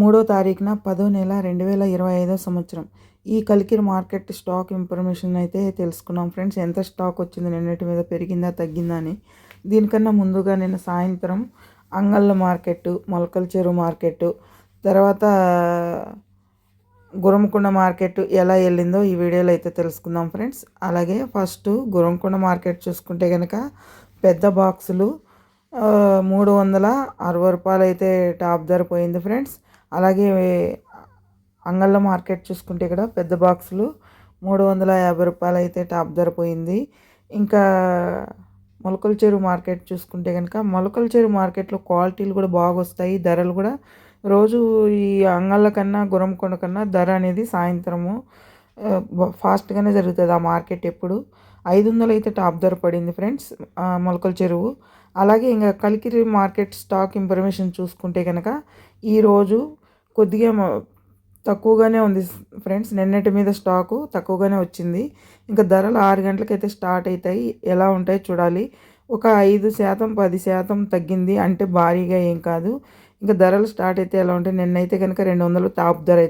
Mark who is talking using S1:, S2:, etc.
S1: మూడో తారీఖున పదో నెల రెండు వేల ఇరవై ఐదో సంవత్సరం. ఈ కలికిరి మార్కెట్ స్టాక్ ఇన్ఫర్మేషన్ అయితే తెలుసుకున్నాం. ఫ్రెండ్స్ ఎంత స్టాక్ వచ్చింది నిన్నటి మీద పెరిగిందా తగ్గిందా అని. దీనికన్నా ముందుగా నేను సాయంత్రం అంగళ్ళ మార్కెట్ మొలకల చెరువు మార్కెట్ తర్వాత గురంకొండ మార్కెట్ ఎలా వెళ్ళిందో ఈ వీడియోలో అయితే తెలుసుకుందాం ఫ్రెండ్స్. అలాగే ఫస్ట్ గురంకొండ మార్కెట్ చూసుకుంటే కనుక పెద్ద బాక్సులు మూడు వందల అరవై రూపాయలు అయితే టాప్ ధర పోయింది ఫ్రెండ్స్. అలాగే అంగళ్ళ మార్కెట్ చూసుకుంటే ఇక్కడ పెద్ద బాక్సులు మూడు వందల యాభై రూపాయలు అయితే టాప్ ధర పోయింది. ఇంకా మొలకల చెరువు మార్కెట్ చూసుకుంటే కనుక మొలకల చెరువు మార్కెట్లో క్వాలిటీలు కూడా బాగా వస్తాయి ధరలు కూడా రోజు ఈ అంగళ్ళ కన్నా గురంకొండ కన్నా ధర అనేది సాయంత్రము ఫాస్ట్గానే జరుగుతుంది ఆ మార్కెట్ ఎప్పుడు. ఐదు వందలు అయితే టాప్ ధర పడింది ఫ్రెండ్స్ మొలకల చెరువు. అలాగే ఇంకా కలికిరి మార్కెట్ స్టాక్ ఇన్ఫర్మేషన్ చూసుకుంటే కనుక ఈరోజు కొద్దిగా తక్కువగానే ఉంది ఫ్రెండ్స్. నిన్నటి మీద స్టాకు తక్కువగానే వచ్చింది. ఇంకా ధరలు ఆరు గంటలకైతే స్టార్ట్ అవుతాయి ఎలా ఉంటాయో చూడాలి. ఒక ఐదు శాతం పది శాతం తగ్గింది అంటే భారీగా ఏం కాదు. ఇంకా ధరలు స్టార్ట్ అయితే ఎలా ఉంటాయి? నిన్నైతే కనుక రెండు వందలు టాప్ ధర